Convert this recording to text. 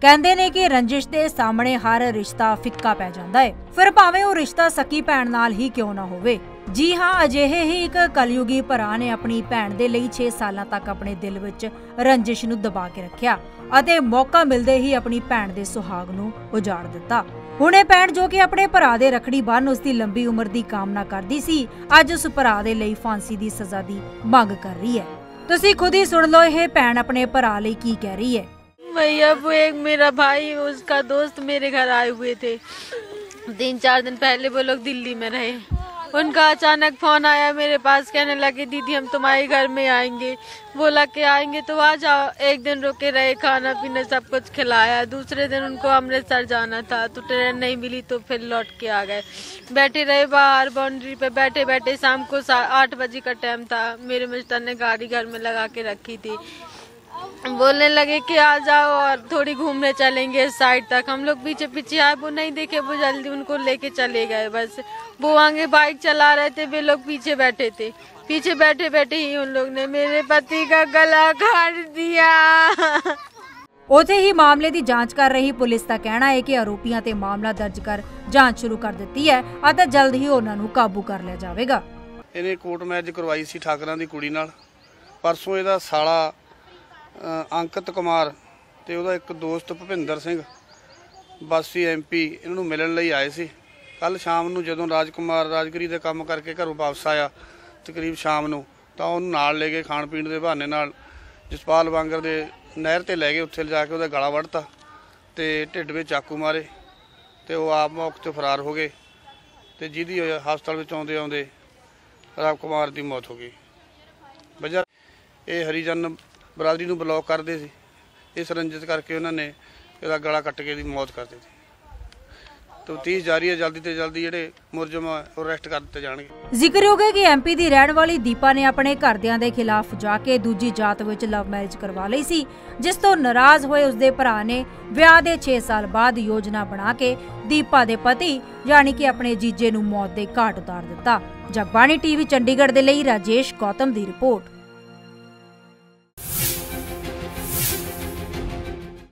ਕਹਿੰਦੇ ਨੇ ਕਿ ਰੰਜਿਸ਼ ਦੇ ਸਾਹਮਣੇ ਹਰ ਰਿਸ਼ਤਾ ਫਿੱਕਾ ਪੈ ਜਾਂਦਾ ਹੈ ਫਿਰ ਭਾਵੇਂ ਉਹ ਰਿਸ਼ਤਾ ਸਕੀ ਭੈਣ ਨਾਲ ਹੀ ਕਿਉਂ ਨਾ ਹੋਵੇ। ਜੀ ਹਾਂ, ਅਜਿਹੇ ਹੀ ਇੱਕ ਕਲਯੁਗੀ ਭਰਾ ਨੇ ਆਪਣੀ ਭੈਣ ਦੇ ਲਈ 6 ਸਾਲਾਂ ਤੱਕ ਆਪਣੇ ਦਿਲ ਵਿੱਚ ਰੰਜਿਸ਼ ਨੂੰ ਦਬਾ ਕੇ ਰੱਖਿਆ ਅਤੇ ਮੌਕਾ ਮਿਲਦੇ ਹੀ ਆਪਣੀ ਭੈਣ ਦੇ ਸੁਹਾਗ ਨੂੰ ਉਜਾੜ ਦਿੱਤਾ। ਹੁਣ ਇਹ ਭੈਣ ਜੋ ਕਿ ਆਪਣੇ ਭਰਾ ਦੇ ਰਖੜੀ ਬੰਨ ਉਸ ਦੀ ਲੰਬੀ ਉਮਰ ਦੀ ਕਾਮਨਾ ਕਰਦੀ ਸੀ, ਅੱਜ ਉਸ ਭਰਾ ਦੇ ਲਈ ਫਾਂਸੀ ਦੀ ਸਜ਼ਾ ਦੀ ਮੰਗ ਕਰ ਰਹੀ ਹੈ। ਤੁਸੀਂ ਖੁਦ ਹੀ ਸੁਣ ਲਓ, ਇਹ ਭੈਣ ਆਪਣੇ ਭਰਾ ਲਈ ਕੀ ਕਹਿ ਰਹੀ ਹੈ। भैया वो एक मेरा भाई, उसका दोस्त मेरे घर आए हुए थे। तीन चार दिन पहले वो लोग दिल्ली में रहे। उनका अचानक फ़ोन आया मेरे पास, कहने लगे, दीदी, हम तुम्हारे घर में आएँगे। बोला के, आएँगे तो आ जाओ। एक दिन रुके रहे, खाना पीना सब कुछ खिलाया। दूसरे दिन उनको अमृतसर जाना था तो ट्रेन नहीं मिली तो फिर लौट के आ गए। बैठे रहे बाहर, बाउंड्री पे बैठे बैठे शाम को आठ बजे का टाइम था। मेरे मिस्टर ने गाड़ी घर में लगा के रखी थी। बोलने लगे कि आ जाओ और थोड़ी घूमने चलेंगे इस साइड तक हम लोग पीछे पीछे आए वो नहीं देखे वो जल्दी उनको लेके चले गए बस वो आगे बाइक चला रहे थे वे लोग पीछे बैठे थे पीछे बैठे बैठे ही उन लोग ने मेरे पति का गला काट दिया ਉਥੇ ਹੀ ਮਾਮਲੇ ਦੀ ਜਾਂਚ ਕਰ ਰਹੀ ਪੁਲਿਸ ਦਾ ਕਹਿਣਾ ਹੈ ਕਿ ਆਰੋਪੀਆਂ ਤੇ ਮਾਮਲਾ ਦਰਜ ਕਰ ਜਾਂਚ ਸ਼ੁਰੂ ਕਰ ਦਿੱਤੀ ਹੈ ਅਤੇ ਜਲਦ ਹੀ ਉਹਨਾਂ ਨੂੰ ਕਾਬੂ ਕਰ ਲਿਆ ਜਾਵੇਗਾ ਇਹਨੇ ਕੋਰਟ ਮੈਰਿਜ ਕਰਵਾਈ ਸੀ ਠਾਕਰਾਂ ਦੀ ਕੁੜੀ ਨਾਲ ਪਰਸੋਂ ਇਹਦਾ ਸਾਲਾ ਅ, ਅੰਕਿਤ ਕੁਮਾਰ ਤੇ ਉਹਦਾ ਇੱਕ ਦੋਸਤ ਭੁਪਿੰਦਰ ਸਿੰਘ, ਬਾਸੀ ਐਮਪੀ ਇਹਨਾਂ ਨੂੰ ਮਿਲਣ ਲਈ ਆਏ ਸੀ। ਕੱਲ ਸ਼ਾਮ ਨੂੰ ਜਦੋਂ ਰਾਜਕੁਮਾਰ ਰਾਜਗਰੀ ਦੇ ਕੰਮ ਕਰਕੇ ਘਰੋਂ ਵਾਪਸ ਆਇਆ, ਤਕਰੀਬ ਸ਼ਾਮ ਨੂੰ, ਤਾਂ ਉਹਨੂੰ ਨਾਲ ਲੈ ਕੇ ਖਾਣ ਪੀਣ ਦੇ ਬਹਾਨੇ ਨਾਲ ਜਸਪਾਲ ਵਾਂਗਰ ਦੇ ਨਹਿਰ ਤੇ ਲੈ ਗਏ, ਉੱਥੇ ਲਿਜਾ ਕੇ ਉਹਦਾ ਗਲਾ ਵੱਢਤਾ ਤੇ ਢਿੱਡ ਵਿੱਚ ਚਾਕੂ ਮਾਰੇ ਤੇ ਉਹ ਆਪ ਮੌਕੇ ਤੋਂ ਫਰਾਰ ਹੋ ਗਏ ਤੇ ਜਿਹਦੀ ਹੋਇਆ ਹਸਪਤਾਲ ਵਿੱਚ ਆਉਂਦੇ ਆਉਂਦੇ ਰਾਮ ਕੁਮਾਰ ਦੀ ਮੌਤ ਹੋ ਗਈ। ਵਜ੍ਹਾ ਇਹ ਹਰੀਜਨ ਬਰਾਦਰੀ ਨੂੰ ਬਲੌਕ ਕਰਦੇ ਸੀ। ਇਸ ਰੰਜਿਤ ਕਰਕੇ ਉਹਨਾਂ ਨੇ ਇਹਦਾ ਗਲਾ ਕੱਟ ਕੇ ਇਹਦੀ ਮੌਤ ਕਰ ਦਿੱਤੀ। ਤਫਤੀਸ਼ ਜਾਰੀ ਹੈ ਜਲਦੀ ਤੇ ਜਲਦੀ ਜਿਹੜੇ ਮੁਲਜ਼ਮ ਅਰੈਸਟ ਕਰ ਦਿੱਤੇ ਜਾਣਗੇ। ਜ਼ਿਕਰਯੋਗ ਹੈ ਕਿ ਐਮਪੀ ਦੀ ਰਹਿਣ ਵਾਲੀ ਦੀਪਾ ਨੇ ਆਪਣੇ ਘਰਦਿਆਂ ਦੇ ਖਿਲਾਫ ਜਾ ਕੇ ਦੂਜੀ ਜਾਤ ਵਿੱਚ ਲਵ ਮੈਰਿਜ ਕਰਵਾ ਲਈ ਸੀ, ਜਿਸ ਤੋਂ ਨਾਰਾਜ਼ ਹੋਏ ਉਸਦੇ ਭਰਾ ਨੇ ਵਿਆਹ ਦੇ 6 ਸਾਲ ਬਾਅਦ ਯੋਜਨਾ ਬਣਾ ਕੇ ਦੀਪਾ ਦੇ ਪਤੀ, ਯਾਨੀ ਕਿ ਆਪਣੇ ਜੀਜੇ ਨੂੰ ਮੌਤ ਦੇ ਘਾਟ ਉਤਾਰ ਦਿੱਤਾ। ਜਗਬਾਣੀ ਟੀਵੀ ਚੰਡੀਗੜ੍ਹ ਦੇ ਲਈ ਰਾਜੇਸ਼ ਗੌਤਮ ਦੀ ਰਿਪੋਰਟ।